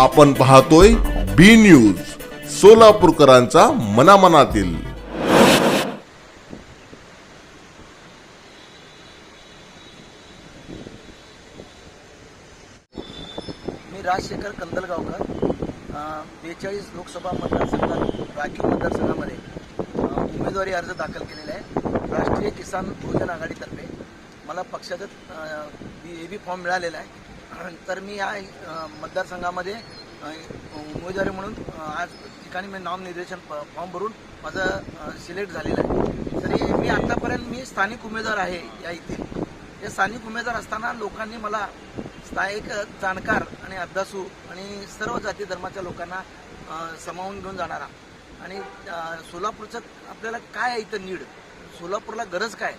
आपण पाहतोय बी न्यूज सोलापूरकरांचा मनामनातील. मी राजशेखर कंदलगावकर बेचाळीस लोकसभा मतदारसंघात राखीव मतदारसंघामध्ये उमेदवारी अर्ज दाखल केलेला आहे. राष्ट्रीय किसान बहुजन आघाडीतर्फे मला पक्षाचा ए बी फॉर्म मिळालेला आहे. तर मी या मतदारसंघामध्ये उमेदवारी म्हणून आज ठिकाणी मी नामनिर्देशन फ- फॉर्म भरून माझं सिलेक्ट झालेलं आहे. तरी मी आत्तापर्यंत मी स्थानिक उमेदवार आहे या येथील हे स्थानिक उमेदवार असताना लोकांनी मला स्थायिक जाणकार आणि अभ्यासू आणि सर्व जाती धर्माच्या लोकांना समावून सामावून घेऊन जाणारा. आणि सोलापूरचं आपल्याला काय आहे इथं नीड? सोलापूरला गरज काय?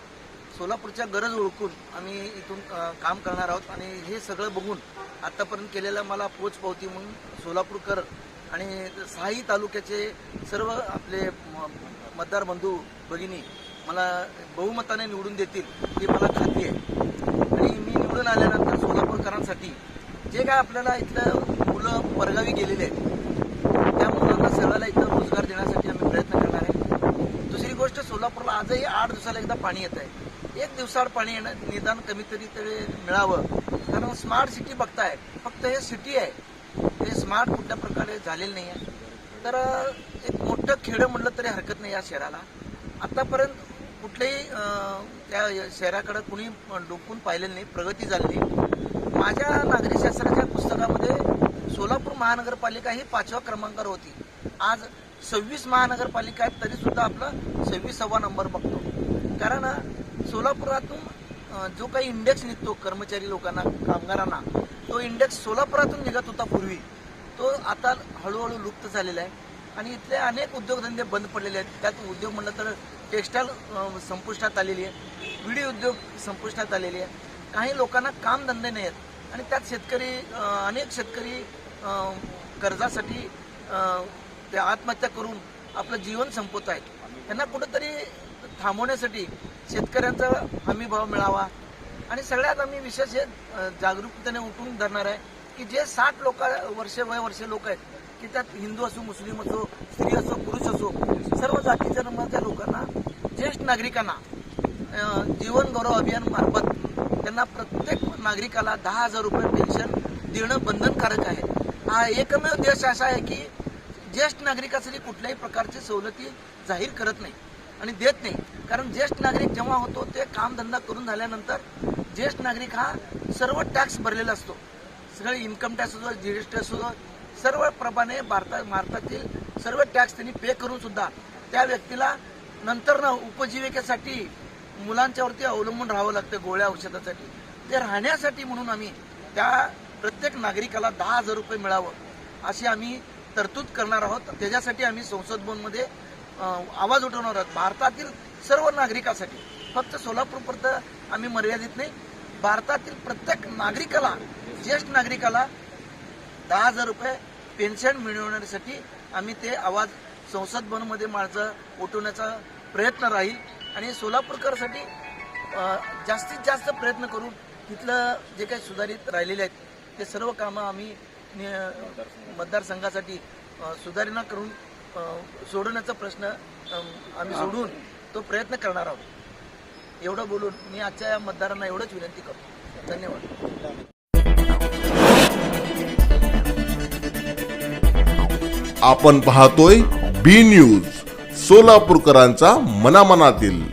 सोलापूरच्या गरज ओळखून आम्ही इथून काम करणार आहोत. आणि हे सगळं बघून आत्तापर्यंत केलेलं मला पोचपावती म्हणून सोलापूरकर आणि सहाही तालुक्याचे सर्व आपले म- मतदार बंधू भगिनी मला बहुमताने निवडून देतील ही मला खात्री आहे. आणि मी निवडून आल्यानंतर सोलापूरकरांसाठी जे काय आपल्याला इथलं मुलं परगावी गेलेले आहेत त्या मुलांना सर्वांना इथं रोजगार देण्यासाठी आम्ही प्रयत्न करणार आहे. दुसरी गोष्ट सोलापूरला आजही आठ दिवसाला एकदा पाणी येत आहे. एक दिवसाआड पाणी येणं निदान कमीतरी तरी मिळावं. कारण स्मार्ट सिटी बघताय फक्त हे सिटी आहे. हे स्मार्ट कुठल्या प्रकारे झालेलं नाही आहे तर एक मोठं खेडं म्हटलं तरी हरकत नाही या शहराला. आतापर्यंत कुठलंही त्या शहराकडं कुणी डोकून पाहिलेलं नाही प्रगती झाली नाही. माझ्या नागरीशास्त्राच्या पुस्तकामध्ये सोलापूर महानगरपालिका ही पाचव्या क्रमांकावर होती. आज सव्वीस महानगरपालिका आहेत तरीसुद्धा आपलं सव्वीसावा नंबर बघतो. कारण सोलापुरातून जो काही इंडेक्स निघतो कर्मचारी लोकांना कामगारांना तो इंडेक्स सोलापुरातून निघत होता पूर्वी. तो आता हळूहळू लुप्त झालेला आहे. आणि इथले अनेक उद्योगधंदे बंद पडलेले आहेत. त्यात उद्योग म्हणलं तर टेक्स्टाईल संपुष्टात आलेली आहे. विडी उद्योग संपुष्टात आलेली आहे. काही लोकांना कामधंदे नाही आहेत. आणि त्यात शेतकरी अनेक शेतकरी कर्जासाठी ते आत्महत्या करून आपलं जीवन संपवत आहेत. त्यांना कुठंतरी थांबवण्यासाठी शेतकऱ्यांचा हमी भाव मिळावा. आणि सगळ्यात आम्ही विशेष हे जागरूकतेने उठून धरणार आहे की जे साठ लोक वर्ष वय वर्ष लोक आहेत की त्यात हिंदू असो मुस्लिम असो स्त्री असो पुरुष असो सर्व जातीच्या नंबरच्या लोकांना ज्येष्ठ नागरिकांना जीवन गौरव अभियान मार्फत त्यांना प्रत्येक नागरिकाला दहा हजार रुपये पेन्शन देणं बंधनकारक आहे. हा एकमेव देश असा आहे की ज्येष्ठ नागरिकासाठी कुठल्याही प्रकारची सवलती जाहीर करत नाही. आणि देत नाही. कारण ज्येष्ठ नागरिक जेव्हा होतो ते कामधंदा करून झाल्यानंतर ज्येष्ठ नागरिक हा सर्व टॅक्स भरलेला असतो. सगळे इन्कम टॅक्स असो जी एस टी असो सर्व प्रमाणे भारतात भारतातील सर्व टॅक्स त्यांनी पे करून सुद्धा त्या व्यक्तीला नंतर ना उपजीविकेसाठी मुलांच्यावरती अवलंबून राहावं लागतं गोळ्या औषधासाठी. ते राहण्यासाठी म्हणून आम्ही त्या प्रत्येक नागरिकाला दहा हजार रुपये मिळावं अशी आम्ही तरतूद करणार आहोत. त्याच्यासाठी आम्ही संसद भवनमध्ये आवाज उठवणार आहोत. भारतातील सर्व नागरिकासाठी. फक्त सोलापूरपर्यंत आम्ही मर्यादित नाही. भारतातील प्रत्येक नागरिकाला ज्येष्ठ नागरिकाला दहा हजार रुपये पेन्शन मिळवण्यासाठी आम्ही ते आवाज संसद भवनमध्ये माझं उठवण्याचा प्रयत्न राहील. आणि सोलापूरकरसाठी जास्तीत जास्त प्रयत्न करून तिथलं जे काही सुधारित राहिलेले आहेत ते सर्व कामं आम्ही मतदारसंघासाठी सुधारणा करून सोडवण्याचा प्रश्न आम्ही सोडून तो प्रयत्न करणार आहोत. एवढं बोलून मी आजच्या या मतदारांना एवढंच विनंती करतो. धन्यवाद. आपण पाहतोय बी न्यूज सोलापूरकरांचा मनामनातील.